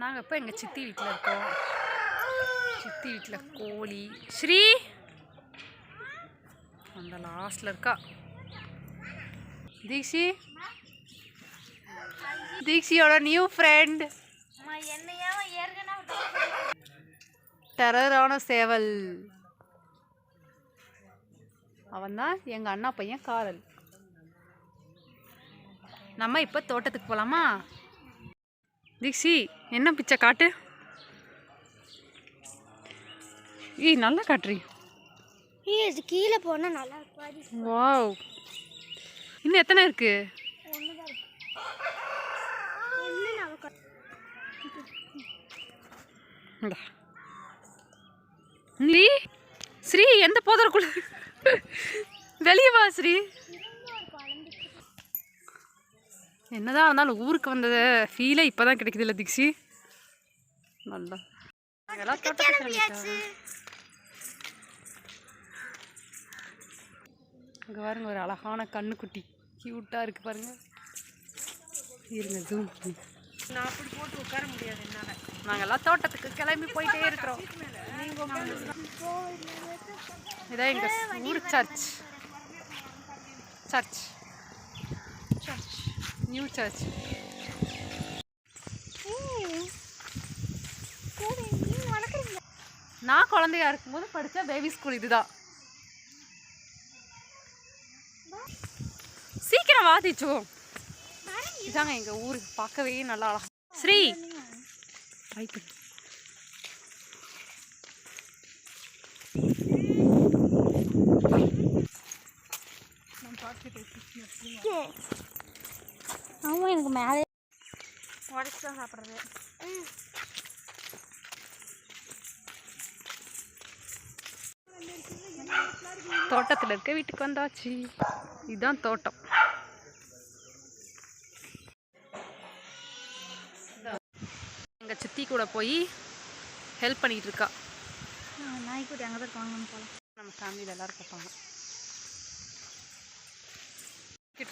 நாங்கள் இப்போ எங்கள் சித்தி வீட்டில் இருக்கோம். சித்தி வீட்டில் கோழி. ஸ்ரீ? அந்த லாஸ்டில் இருக்கா. தீக்ஷி? தீக்ஷியோட நியூ ஃப்ரெண்ட் டெரரான சேவல். அவன் தான் எங்கள் அண்ணா பையன் காரல் நம்ம இப்போ தோட்டத்துக்கு போகலாமா தீக்ஷி என்ன பிச்சை காட்டு? ஈ நல்லா காட்டுறி. இது கீழே போனால் நல்லா வாவ். இன்னும் எத்தனை இருக்கு. நீ ஸ்ரீ எந்த போதற்குள்ள வெளியே வா ஸ்ரீ. என்னதான் இருந்தாலும் ஊருக்கு வந்தது ஃபீலே இப்போதான் கிடைக்குது இல்லை திக்ஷி? நல்லா. இதெல்லாம். அங்க பாருங்க ஒரு அழகான கண்ணுக்குட்டி. க்யூட்டாக இருக்கு பாருங்க. இருங்க ஜூம் நான் அப்படி போட்டு உட்கார முடியாது என்னால். நாங்கள் எல்லாம் தோட்டத்துக்கு கிளம்பி போயிட்டே இருக்கிறோம். இதான் எங்கள் ஊர் சர்ச். சர்ச். நியூ சர்ச் நான் குழந்தையா இருக்கும்போது படித்த பேபி ஸ்கூல் இதுதான். சீக்கிரம் வாதிச்சோ இதாங்க எங்கள் ஊர். பார்க்கவே நல்லா ஸ்ரீ! ட்ரை பண்ணு ஆமாம் எனக்கு மேலே உடச்சி தான் சாப்பிட்றது. தோட்டத்தில் இருக்க வீட்டுக்கு வந்தாச்சு. இதுதான் தோட்டம். எங்கள் சித்தி கூட போய் ஹெல்ப் பண்ணிட்டு இருக்கா. நாய்க்குட்டி அங்கே தான் வாங்கணும் போல நம்ம ஃபேமிலியில் எல்லாரும் பார்ப்பாங்க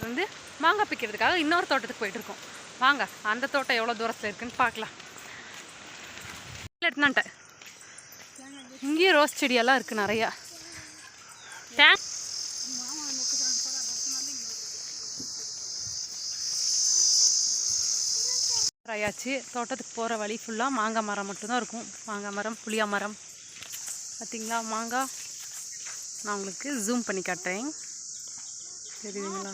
வந்து மாங்காய் பிக்கிறதுக்காக இன்னொரு தோட்டத்துக்கு போயிட்டு இருக்கோம் வாங்க அந்த தோட்டம் எவ்வளோ தூரத்தில் இருக்குன்னு பார்க்கலாம். எடுத்துனான்ட்டேன் இங்கேயும் ரோஸ் செடியெல்லாம் இருக்குது நிறையா. தேங்க் ஆயாச்சு. தோட்டத்துக்கு போகிற வழி ஃபுல்லாக மாங்காய் மரம் மட்டும்தான் இருக்கும். மாங்காய் மரம் புளியா மரம். பார்த்தீங்களா மாங்காய்? நான் உங்களுக்கு ஜூம் பண்ணி காட்டுறேன். தெரியுதுங்களா?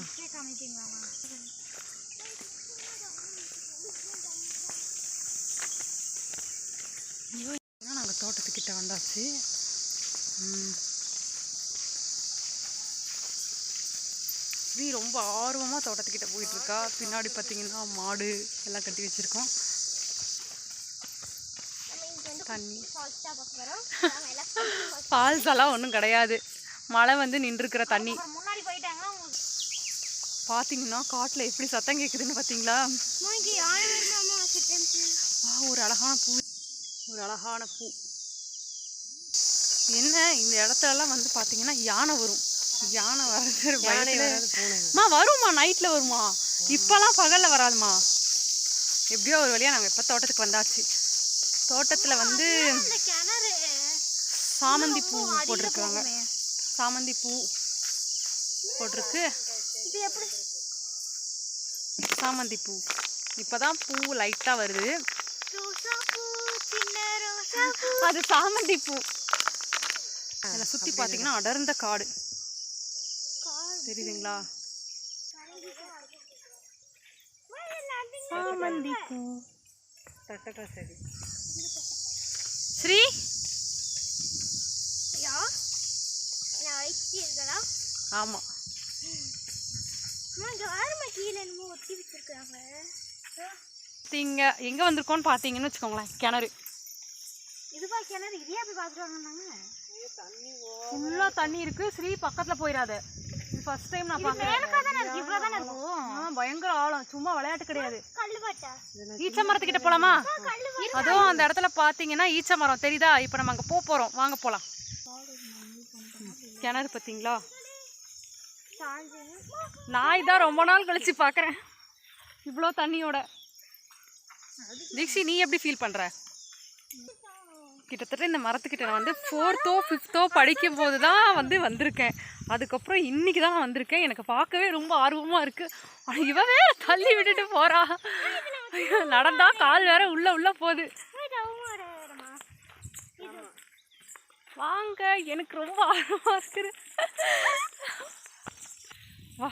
நாங்கள் தோட்டத்துக்கிட்ட வந்தாச்சு. ஸ்ரீ ரொம்ப ஆர்வமாக தோட்டத்துக்கிட்ட போயிட்டு இருக்கா பின்னாடி பார்த்தீங்கன்னா மாடு எல்லாம் கட்டி வச்சுருக்கோம். தண்ணி. ஃபால்ஸ் எல்லாம் ஒன்றும் கிடையாது. மழை வந்து நின்றுருக்கிற தண்ணி. முன்னாடி உங்களுக்கு பார்த்தீங்கன்னா காட்டில் எப்படி சத்தம் கேட்குதுன்னு பார்த்தீங்களா வா ஒரு அழகான பூ. ஒரு அழகான பூ. என்ன இந்த இடத்துலலாம் வந்து பார்த்தீங்கன்னா யானை வரும். யானை வர்றது பயத்துல. வருமா? நைட்டில் வருமா? இப்போலாம் பகலில் வராதுமா எப்படியோ ஒரு வழியாக நாங்கள் இப்போ தோட்டத்துக்கு வந்தாச்சு. தோட்டத்தில் வந்து சாமந்தி பூ போட்டிருக்காங்க. சாமந்தி பூ போட்டிருக்கு. இது எப்படி? சாமந்தி பூ. இப்போதான் பூ லைட்டாக வருது. அது சாமந்தி பூ. அதில் சுற்றி பார்த்தீங்கன்னா அடர்ந்த காடு. தெரியுதுங்களா? சாமந்தி பூ. ஸ்ரீ? யா? நான் வச்சு இருக்கா ஆமாம் இங்கே எங்கே வந்திருக்கோன்னு பார்த்தீங்கன்னு வச்சுக்கோங்களேன் கிணறு. இதுவா கிணறு? இதையா போய் பார்த்துட்டு வாங்கினாங்க ஃபுல்லாக தண்ணி இருக்குது ஸ்ரீ பக்கத்தில் போயிடாத இது ஃபர்ஸ்ட் டைம் நான் பார்க்குறேன் ஆ பயங்கர ஆழம். சும்மா விளையாட்டு கிடையாது. ஈச்ச மரத்துக்கிட்ட போலாமா? அதுவும் அந்த இடத்துல பார்த்தீங்கன்னா ஈச்ச மரம். தெரியுதா? இப்போ நம்ம அங்கே போக போகிறோம் வாங்க போகலாம் கிணறு பார்த்தீங்களா நான் இதான் ரொம்ப நாள் கழிச்சு பார்க்குறேன். இவ்வளோ தண்ணியோட. தீக்ஷி நீ எப்படி ஃபீல் பண்ற? கிட்டத்தட்ட இந்த மரத்துக்கிட்ட நான் வந்து ஃபோர்த்தோ ஃபிஃப்த்தோ படிக்கும் போது தான் வந்து வந்திருக்கேன். அதுக்கப்புறம் இன்னைக்கு தான் நான் வந்திருக்கேன். எனக்கு பார்க்கவே ரொம்ப ஆர்வமாக இருக்குது ஆனால் இவ வேற தள்ளி விட்டுட்டு போறா. ஐயோ, நடந்தா கால் வேற உள்ள உள்ள போகுது. வாங்க எனக்கு ரொம்ப ஆர்வமாக இருக்குது வா.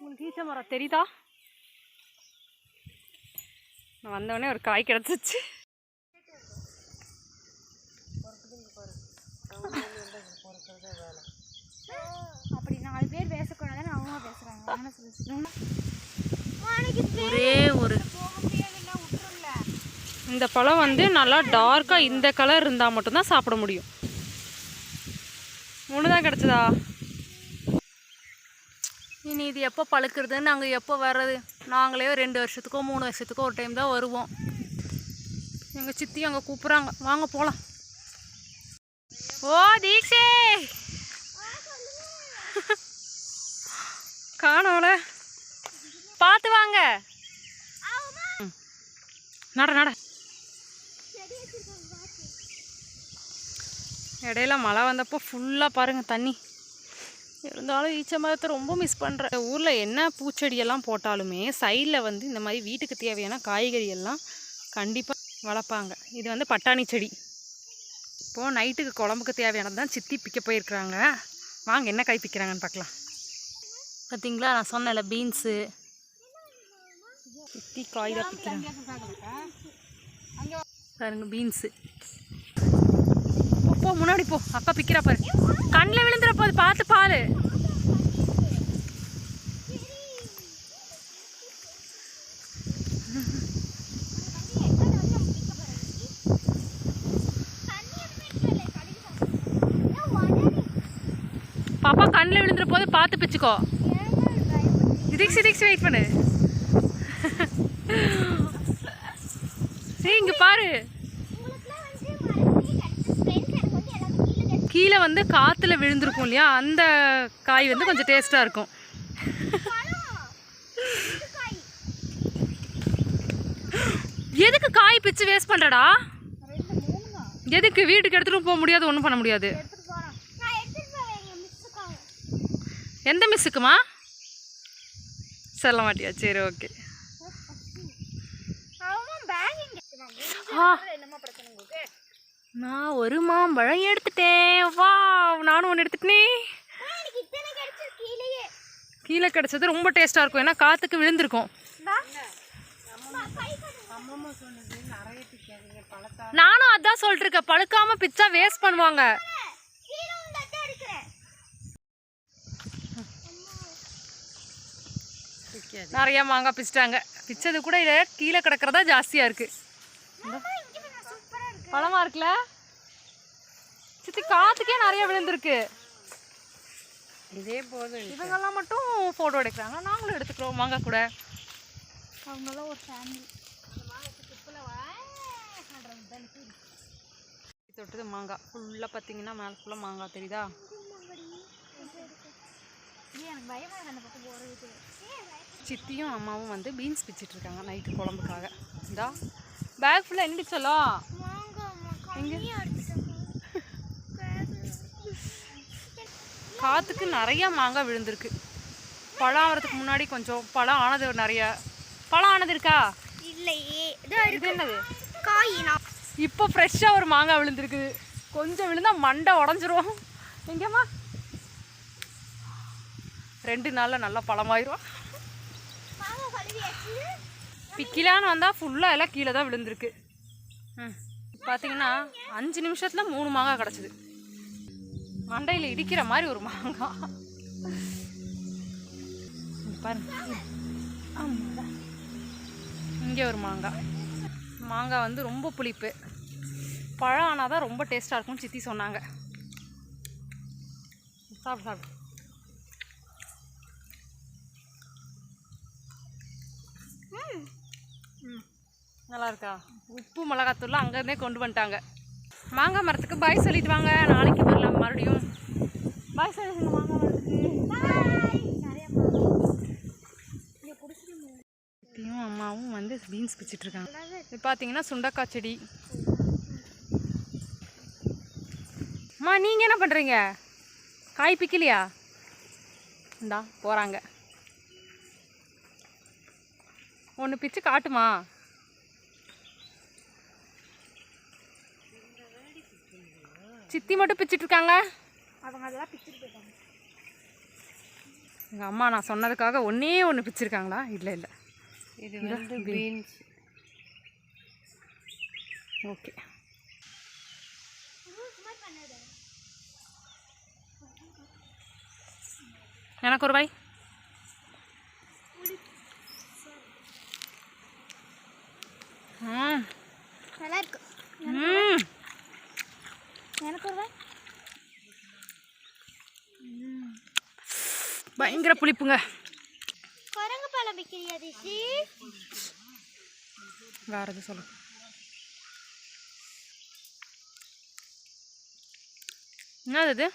உங்களுக்கு ஈச்ச மரம் தெரியுதா? நான் வந்தவொடனே ஒரு காய் கிடச்சிச்சு. அப்படி நாலு பேர் பேசக்கூடாதுன்னு அவங்க பேசுறாங்க. மனசு பேசுறாங்க ஒரே ஒரு இந்த பழம் வந்து நல்லா டார்க்காக இந்த கலர் இருந்தால் மட்டும்தான் சாப்பிட முடியும். ஒன்று தான் கிடச்சதா? இனி இது எப்போ பழுக்கிறது நாங்கள் எப்போ வர்றது? நாங்களே ரெண்டு வருஷத்துக்கோ மூணு வருஷத்துக்கோ ஒரு டைம் தான் வருவோம். எங்கள் சித்தி அங்கே கூப்பிட்றாங்க. வாங்க போகலாம் ஓ தீக்ஷே! காணோல. பார்த்து வாங்க. நட நட. இடையில மழை வந்தப்போ ஃபுல்லாக பாருங்க தண்ணி. இருந்தாலும் ஈச்ச மரத்தை ரொம்ப மிஸ் பண்ணுறேன் ஊரில் என்ன பூச்செடியெல்லாம் போட்டாலுமே சைடில் வந்து இந்த மாதிரி வீட்டுக்கு தேவையான காய்கறி எல்லாம் கண்டிப்பாக வளர்ப்பாங்க. இது வந்து பட்டாணி செடி. இப்போது நைட்டுக்கு குழம்புக்கு தேவையானது தான் சித்தி பிக்க போயிருக்கிறாங்க. வாங்க என்ன காய் பிக்கிறாங்கன்னு பார்க்கலாம். பார்த்தீங்களா நான் சொன்னேன்ல பீன்ஸு சித்தி காய் தான் பிக்கிறாங்க. பாருங்க பீன்ஸு போ முன்னாடி போ. அக்கா பிக்கிறா பாரு. கண்ணில் விழுந்துற போது பார்த்து பாரு. பாப்பா கண்ணில் விழுந்துற போது பார்த்து பிச்சுக்கோ. திதிக்ஸ் திதிக்ஸ் வெயிட் பண்ணு. சரி இங்க பாரு. கீழே வந்து காத்துல விழுந்திருக்கும் இல்லையா? அந்த காய் வந்து கொஞ்சம் டேஸ்டா இருக்கும். எதுக்கு காய் பிச்சு வேஸ்ட் பண்றடா? எதுக்கு? வீட்டுக்கு எடுத்துட்டு போக முடியாது ஒன்றும் பண்ண முடியாது. எந்த மிஸ்ஸுக்குமா? சொல்ல மாட்டியா? சரி ஓகே. நான் ஒரு மாம்பழம் எடுத்துட்டேன். வா நானும் ஒன்று எடுத்துட்டேனே. கீழே கிடச்சது ரொம்ப டேஸ்ட்டாக இருக்கும். ஏன்னா காற்றுக்கு விழுந்திருக்கும். நானும் அதான் சொல்லிட்டு இருக்கேன் பழுக்காம பிச்சா வேஸ்ட் பண்ணுவாங்க. நிறைய மாங்காய் பிச்சிட்டாங்க. பிச்சது கூட இல்லை கீழே கிடக்கிறதா ஜாஸ்தியாக இருக்கு. பழமா இருக்குல்ல? சித்தி காத்துக்கே நிறைய விழுந்திருக்கு. இதே போதும் இவங்கெல்லாம் மட்டும் ஃபோட்டோ எடுக்கிறாங்க. நாங்களும் எடுத்துக்கிறோம் மாங்காய் கூட. அவங்களாம் ஒரு ஃபேமிலி தொட்டது மாங்காய் ஃபுல்லாக பார்த்தீங்கன்னா மேலே ஃபுல்லாக மாங்காய் தெரியுதா? சித்தியும் அம்மாவும் வந்து பீன்ஸ் பிச்சிட்டு இருக்காங்க நைட்டு குழம்புக்காக. இந்தா பேக் ஃபுல்லாக எண்டிச்சலோ காற்றுக்கு நிறைய மாங்காய் விழுந்திருக்கு. பழம் ஆகிறதுக்கு முன்னாடி கொஞ்சம் பழம் ஆனது நிறைய. பழம் ஆனது இருக்கா? இல்லையே. இதோ இது என்னது? காய் இப்போ ஃப்ரெஷ்ஷாக ஒரு மாங்காய் விழுந்திருக்குது கொஞ்சம் விழுந்தா மண்டை உடஞ்சிரும். எங்கேம்மா? ரெண்டு நாளில் நல்லா பழமாயிரும். பிக்கிலான்னு வந்தால் ஃபுல்லாக எல்லாம் கீழே தான் விழுந்திருக்கு. ம். பார்த்தீங்கன்னா அஞ்சு நிமிஷத்தில் மூணு மாங்காய் கிடச்சிது. மண்டையில் இடிக்கிற மாதிரி ஒரு மாங்காய் பாருங்க. இங்கே ஒரு மாங்காய் மாங்காய் வந்து ரொம்ப புளிப்பு. பழம் ஆனால் தான் ரொம்ப டேஸ்ட்டாக இருக்கும்னு சித்தி சொன்னாங்க. சாப்பிடு சாப்பிடு. ம். நல்லா இருக்கா உப்பு மிளகாத்தூள்லாம் அங்கேருந்தே கொண்டு வந்துட்டாங்க. மாங்காய் மரத்துக்கு பாய் சொல்லிட்டு வாங்க. நாளைக்கு வரலாம் மறுபடியும். பாய் சொல்லிடுங்க மாங்காய் மரத்துக்கு. அம்மாவும் வந்து பீன்ஸ் பிச்சுட்ருக்காங்க. இது பார்த்தீங்கன்னா சுண்டக்காய் செடி. அம்மா நீங்கள் என்ன பண்ணுறீங்க காய் பிக்கலையா? இந்தா போகிறாங்க ஒன்று பிச்சு காட்டுமா? சித்தி மட்டும் பிச்சிட்டு இருக்காங்க. அவங்க அதெல்லாம் பிச்சுட்டு போயிட்டாங்க. எங்கள் அம்மா நான் சொன்னதுக்காக ஒன்றே ஒன்று பிச்சிருக்காங்களா? இல்லை இல்லை. இது வந்து பீன்ஸ் ஓகே. எனக்கு ஒரு பாய் நல்லா இருக்கு ம் எனக்கு ஒரு வாய் பயங்கர புளிப்புங்க. குரங்கு பழம் விற்கிறியா திசி வேற எது சொல்லு. என்னது இது?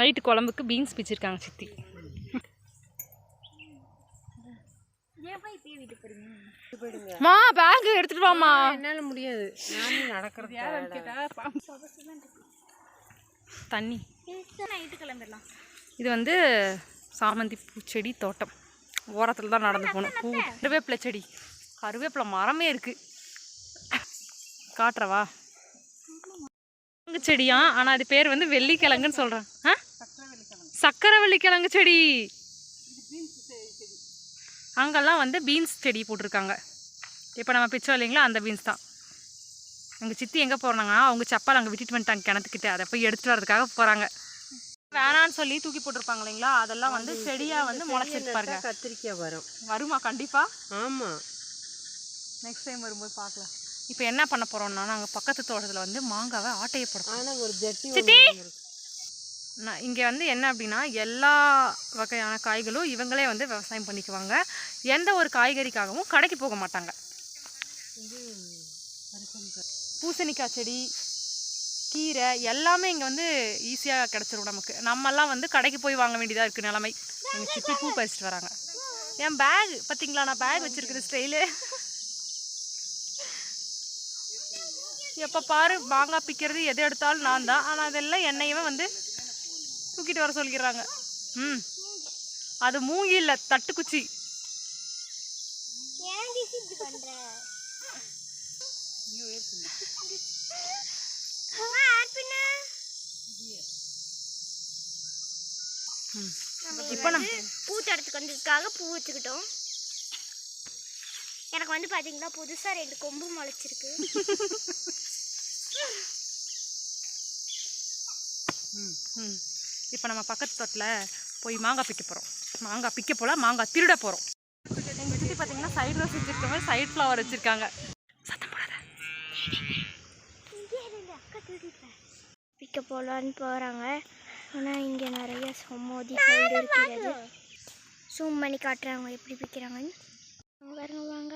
நைட்டு குழம்புக்கு பீன்ஸ் பிச்சிருக்காங்க சித்தி. மா பேக் எடுத்துட்டு வாமா என்னால முடியாது. நானும் நடக்கிறது தண்ணி. நைட்டு கிளம்பிடலாம். இது வந்து சாமந்தி பூச்செடி தோட்டம். ஓரத்தில் தான் நடந்து போகணும். பூ கருவேப்பிலை செடி. கருவேப்பிலை மரமே இருக்கு. காட்டுறவா? கிழங்கு செடியா? ஆனால் அது பேர் வந்து வெள்ளிக்கிழங்குன்னு சொல்கிறேன் ஆ? சக்கரை வெள்ளிக்கிழங்கு செடி. அங்கெல்லாம் வந்து பீன்ஸ் செடி போட்டிருக்காங்க. இப்போ நம்ம பிச்சோம் இல்லைங்களா? அந்த பீன்ஸ் தான். எங்கள் சித்தி எங்கே போகிறாங்கன்னா அவங்க சப்பால் அங்கே விட்டுட்டு வந்துட்டாங்க கிணத்துக்கிட்ட. அதை போய் எடுத்துட்டு வரதுக்காக போகிறாங்க வேணான்னு சொல்லி தூக்கி போட்டிருப்பாங்க இல்லைங்களா? அதெல்லாம் வந்து செடியாக வந்து முளைச்சிட்டு பாருங்க. கத்திரிக்காய் வரும். வருமா? கண்டிப்பாக ஆமா. நெக்ஸ்ட் டைம் வரும்போது பார்க்கலாம். இப்போ என்ன பண்ண போகிறோம்னா நாங்கள் பக்கத்து தோட்டத்தில் வந்து மாங்காவை ஆட்டையை போடுறோம் ஒரு ஜட்டி சித்தி! நான் இங்கே வந்து என்ன அப்படின்னா எல்லா வகையான காய்களும் இவங்களே வந்து விவசாயம் பண்ணிக்குவாங்க. எந்த ஒரு காய்கறிக்காகவும் கடைக்கு போக மாட்டாங்க. பூசணிக்காய் செடி கீரை எல்லாமே இங்கே வந்து ஈஸியாக கிடச்சிரும் நமக்கு. நம்மெல்லாம் வந்து கடைக்கு போய் வாங்க வேண்டியதாக இருக்குது நிலமை. எங்கள் சித்தி பூ பறிச்சிட்டு வராங்க. என் பேக் பார்த்தீங்களா நான் பேக் வச்சிருக்குது ஸ்டைலு எப்போ பாரு மாங்காய் பிக்கிறது எது எடுத்தாலும் நான் தான். ஆனால் அதெல்லாம் என்னையுமே வந்து தூக்கிட்டு வர சொல்லிடுறாங்க. ம். அது மூங்கி இல்லை தட்டுக்குச்சி add பண்ணு. இப்போ நம்ம பூ தரத்துக்கு வந்ததுக்காக பூ வச்சுக்கிட்டோம். எனக்கு வந்து பாத்தீங்களா புதுசா ரெண்டு கொம்பு முளைச்சிருக்கு. இப்போ நம்ம பக்கத்து தோட்டில் போய் மாங்காய் பிக்க போகிறோம் மாங்காய் பிக்க போல மாங்காய் திருட போகிறோம் எங்கள் சித்தி பார்த்தீங்கன்னா சைடு ரோஸ் வச்சுருக்க மாதிரி சைடு ஃப்ளவர் வச்சுருக்காங்க. பிக்க போகலான்னு போகிறாங்க ஆனால் இங்கே நிறைய சம்மோதிகள் இருக்கிறது ஜூம் பண்ணி காட்டுறாங்க எப்படி பிக்கிறாங்கன்னு அங்க வாங்க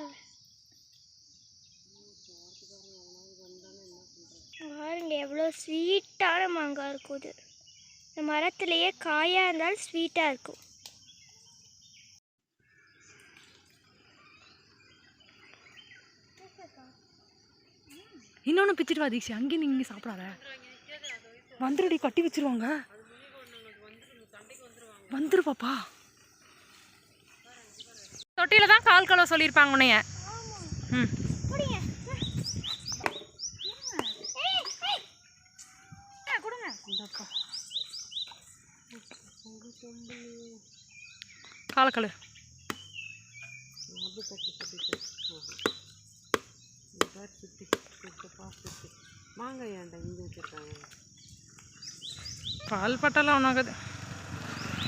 பாருங்க எவ்வளோ ஸ்வீட்டான மாங்காய் இருக்கும் இது இந்த மரத்துலேயே காயாக இருந்தாலும் ஸ்வீட்டாக இருக்கும் இன்னொன்று பிச்சுட்டு வா தீக்ஷா. அங்கேயும் நீங்கள் இங்கே சாப்பிடாத. வந்துருடி கட்டி வச்சுருவாங்க. வந்துரு பாப்பா தொட்டியில் தான் கால் கழுவ சொல்லியிருப்பாங்க உன்னைய. ம். கொடுங்க கொடுங்க காலை கழு அது கட்டி கட்டிட்டு இந்த பாரு சுத்தி சுத்த பா சுத்தி ஏன்டா இங்கே வச்சிருக்காங்க? பால் பட்டெல்லாம் ஒன்றாகுது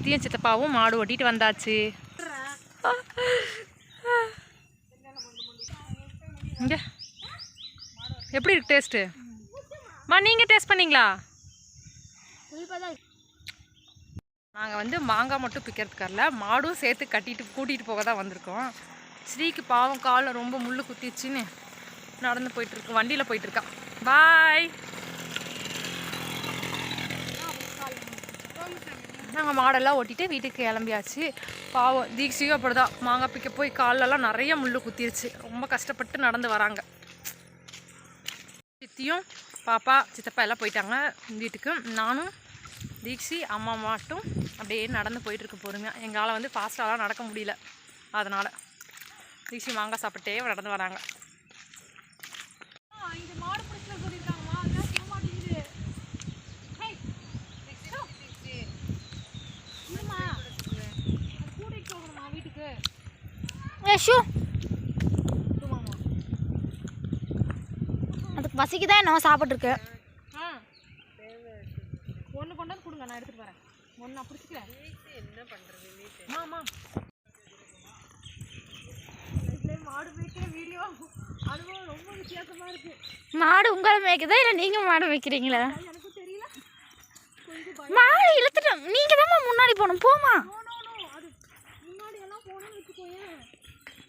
தீயன் சித்தப்பாவும் மாடு ஓட்டிட்டு வந்தாச்சு. இங்க. எப்படி இருக்கு டேஸ்ட்டு மா நீங்கள் டேஸ்ட் பண்ணீங்களா? நாங்கள் வந்து மாங்காய் மட்டும் பிக்கிறதுக்காரில்ல மாடும் சேர்த்து கட்டிட்டு கூட்டிகிட்டு போக தான் வந்திருக்கோம். ஸ்ரீக்கு பாவம் காலில் ரொம்ப முள்ளு குத்திச்சுன்னு நடந்து போயிட்டுருக்கு வண்டியில் போயிட்டுருக்கா பாய். நாங்கள் மாடெல்லாம் ஓட்டிட்டு வீட்டுக்கு கிளம்பியாச்சு. பாவம் தீக்ஷியும் அப்படிதான். மாங்காய் பிக்க போய் கால்லெல்லாம் நிறைய முள் குத்திருச்சு. ரொம்ப கஷ்டப்பட்டு நடந்து வராங்க. சித்தியும் பாப்பா சித்தப்பா எல்லாம் போயிட்டாங்க வீட்டுக்கு. நானும் தீக்ஷி அம்மா மட்டும் அப்படியே நடந்து போயிட்டு இருக்க பொறுமையாக எங்களால் வந்து ஃபாஸ்ட்டாலாம் நடக்க முடியல. அதனால் தீக்ஷி மாங்காய் சாப்பிட்டே நடந்து வராங்க இங்க மாடு பிடிச்சல சொல்லியிருக்காங்கம்மா அதான் போக மாட்டேங்குது ஹேய் இல்லைம்மா அது கூட்டிகிட்டு போகணுமா வீட்டுக்கு ஷூ அதுக்கு பசிக்கு தான் என்ன சாப்பிட்ருக்கு ஒன்று கொண்டு வந்து கொடுங்க நான் எடுத்துகிட்டு வரேன். ஒன்று நான் பிடிச்சிக்கிறேன். என்ன பண்ணுறது நீ ஆமா மாடு மேய்க்கிற வீடியோ. அனுபவம் ரொம்ப மாடு உங்களை மேய்க்குதா இல்லை நீங்கள் மாடு வைக்கிறீங்களா எனக்கு தெரியல. மாடு இழுத்துட்டோம் நீங்கள் தான் முன்னாடி போகணும். போமா நோ நோ நோ அது முன்னாடி எல்லாம் போனேன்னு வச்சுக்கோயேன்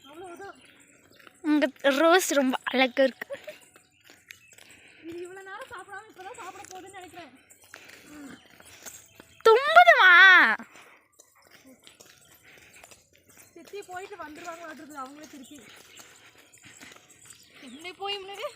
அவ்வளவுதான் உங்கள் ரோஸ் ரொம்ப அழகாக இருக்கு. தும்புதுமா? சித்தி போயிட்டு வந்துருவாங்க அவங்களே திருப்பி. என்ன போய் முன்னாடி